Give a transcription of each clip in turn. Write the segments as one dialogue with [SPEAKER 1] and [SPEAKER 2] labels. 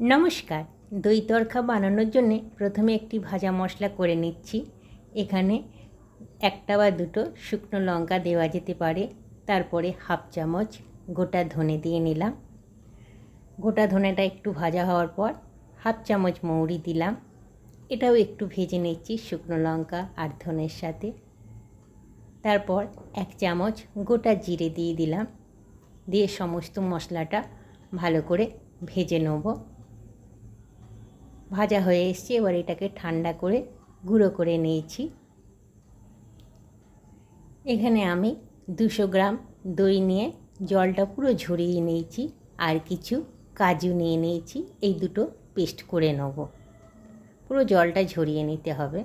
[SPEAKER 1] নমস্কার, দই তরকা বানানোর জন্যে প্রথমে একটি ভাজা মশলা করে নিচ্ছি। এখানে একটা বা দুটো শুকনো লঙ্কা দেওয়া যেতে পারে, তারপরে হাফ চামচ গোটা ধনে দিয়ে নিলাম। গোটা ধনেটা একটু ভাজা হওয়ার পর হাফ চামচ মৌরি দিলাম। এটাও একটু ভেজে নিচ্ছি শুকনো লঙ্কা আর ধনের সাথে। তারপর এক চামচ গোটা জিরে দিয়ে দিলাম। দিয়ে সমস্ত মশলাটা ভালো করে ভেজে নেব। ভাজা হয়ে এসছে, এবার এটাকে ঠান্ডা করে গুঁড়ো করে নিয়েছি। এখানে আমি দুশো গ্রাম দই নিয়ে জলটা পুরো ঝরিয়ে নিয়েছি আর কিছু কাজু নিয়ে নিয়েছি, এই দুটো পেস্ট করে নেব। পুরো জলটা ঝরিয়ে নিতে হবে।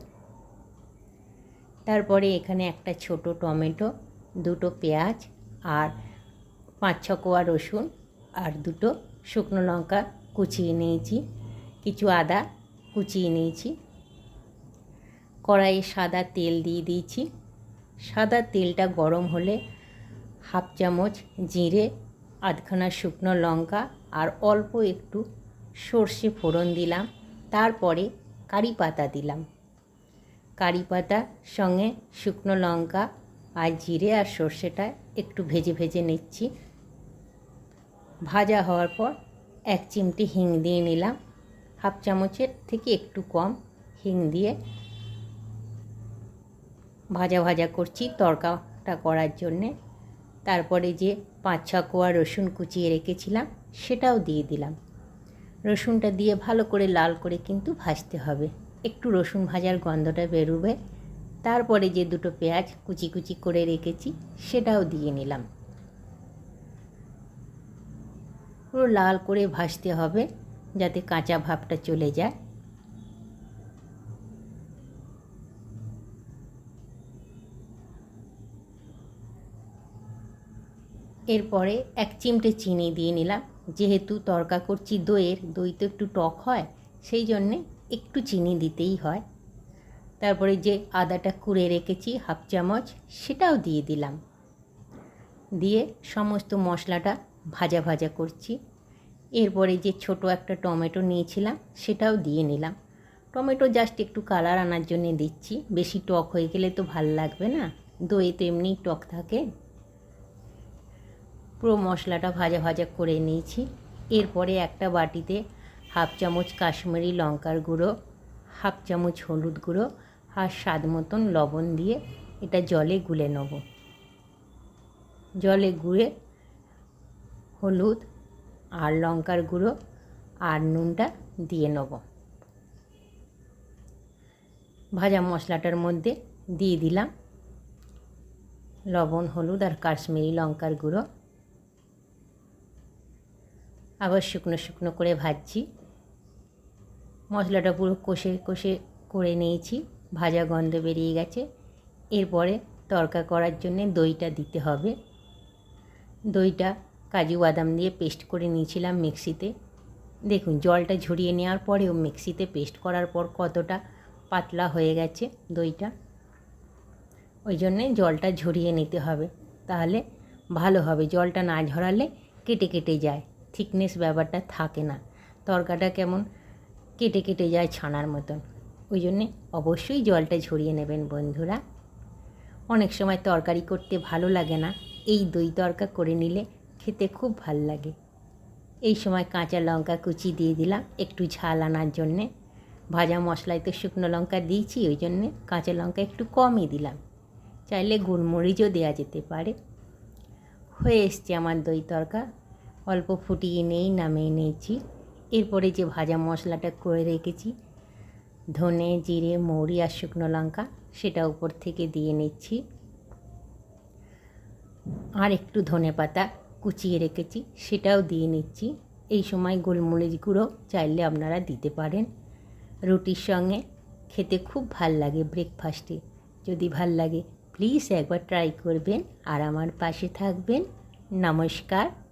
[SPEAKER 1] তারপরে এখানে একটা ছোট টমেটো, দুটো পেঁয়াজ আর পাঁচ ছ কোয়া রসুন আর দুটো শুকনো লঙ্কা কুচিয়ে নিয়েছি। কিছু আদা কুচিয়ে নিয়েছি। কড়াইয়ে সাদা তেল দিয়ে দিয়েছি। সাদা তেলটা গরম হলে হাফ চামচ জিরে, আধখানা শুকনো লঙ্কা আর অল্প একটু সর্ষে ফোড়ন দিলাম। তারপরে কারি পাতা দিলাম। কারি পাতা সঙ্গে শুকনো লঙ্কা আর জিরে আর সর্ষেটা একটু ভেজে ভেজে নিচ্ছি। ভাজা হওয়ার পর এক চিমটি হিং দিয়ে নিলাম। হাফ চামচের থেকে একটু কম হিং দিয়ে ভাজা ভাজা করছি তরকাটা করার জন্যে। তারপরে যে পাঁচ ছ কোয়া রসুন কুচিয়ে রেখেছিলাম, সেটাও দিয়ে দিলাম। রসুনটা দিয়ে ভালো করে লাল করে কিন্তু ভাজতে হবে। একটু রসুন ভাজার গন্ধটা বেরোবে। তারপরে যে দুটো পেঁয়াজ কুচি কুচি করে রেখেছি, সেটাও দিয়ে নিলাম। পুরো লাল করে ভাজতে হবে। যাতে কাঁচা ভাবটা চলে যায়। এরপরে এক চিমটে চিনি দিয়ে নিলাম। যেহেতু তরকা করছি দইয়ের, দই তো একটু টক হয়, সেই জন্যে একটু চিনি দিতেই হয়। তারপরে যে আদাটা কুড়ে রেখেছি হাফ চামচ, সেটাও দিয়ে দিলাম। দিয়ে সমস্ত মশলাটা ভাজা ভাজা করছি। এরপরে যে ছোট একটা টমেটো নিয়েছিলাম, সেটাও দিয়ে নিলাম। টমেটো জাস্ট একটু কালার আনার জন্য দিচ্ছি। বেশি টক হয়ে গেলে তো ভালো লাগবে না। দই তো এমনিই টক থাকে। পুরো মশলাটা ভাজা ভাজা করে নিয়েছি। এরপরে একটা বাটিতে হাফ চামচ কাশ্মীরি লঙ্কার গুঁড়ো, হাফ চামচ হলুদ গুঁড়ো আর স্বাদ মতন লবণ দিয়ে এটা জলে গুলে নেব। জলে গুঁড়ে হলুদ আর লঙ্কার গুঁড়ো আর নুনটা দিয়ে নেব। ভাজা মশলাটার মধ্যে দিয়ে দিলাম লবণ, হলুদ আর কাশ্মীরি লঙ্কার গুঁড়ো। আবার শুকনো শুকনো করে ভাজছি। মশলাটা পুরো কষে কষে করে নিয়েছি, ভাজা গন্ধ বেরিয়ে গেছে। এরপরে তরকা করার জন্যে দইটা দিতে হবে। দইটা কাজু বাদাম দিয়ে পেস্ট করে নিয়েছিলাম মিক্সিতে। দেখুন, জলটা ঝরিয়ে নেওয়ার পরেও মিক্সিতে পেস্ট করার পর কতটা পাতলা হয়ে গেছে দইটা। ওই জন্যে জলটা ঝরিয়ে নিতে হবে, তাহলে ভালো হবে। জলটা না ঝরালে কেটে কেটে যায়, থিকনেস ব্যাপারটা থাকে না। তরকাটা কেমন কেটে কেটে যায় ছানার মতন। ওই জন্যে অবশ্যই জলটা ঝরিয়ে নেবেন বন্ধুরা। অনেক সময় তরকারি করতে ভালো লাগে না, এই দই তরকা করে নিলে খেতে খুব ভালো লাগে। এই সময় কাঁচা লঙ্কা কুচি দিয়ে দিলাম একটু ঝাল আনার জন্যে। ভাজা মশলায় তো শুকনো লঙ্কা দিয়েছি, ওই জন্যে কাঁচা লঙ্কা একটু কমই দিলাম। চাইলে গোলমরিচও দেওয়া যেতে পারে। হয়ে এসছে আমার দই তরকা। অল্প ফুটিয়ে নেই নামিয়ে নিয়েছি। এরপরে যে ভাজা মশলাটা করে রেখেছি, ধনে, জিরে, মৌরি আর শুকনো লঙ্কা, সেটা উপর থেকে দিয়ে নিচ্ছি। আর একটু ধনে পাতা কুচিয়ে রেখেছি, সেটাও দিয়ে নিচ্ছি। এই সময় গোলমরিচ গুঁড়ো চাইলে আপনারা দিতে পারেন। রুটির সঙ্গে খেতে খুব ভালো লাগে ব্রেকফাস্টে যদি ভালো লাগে প্লিজ একবার ট্রাই করবেন। আর আমার পাশে থাকবেন। নমস্কার।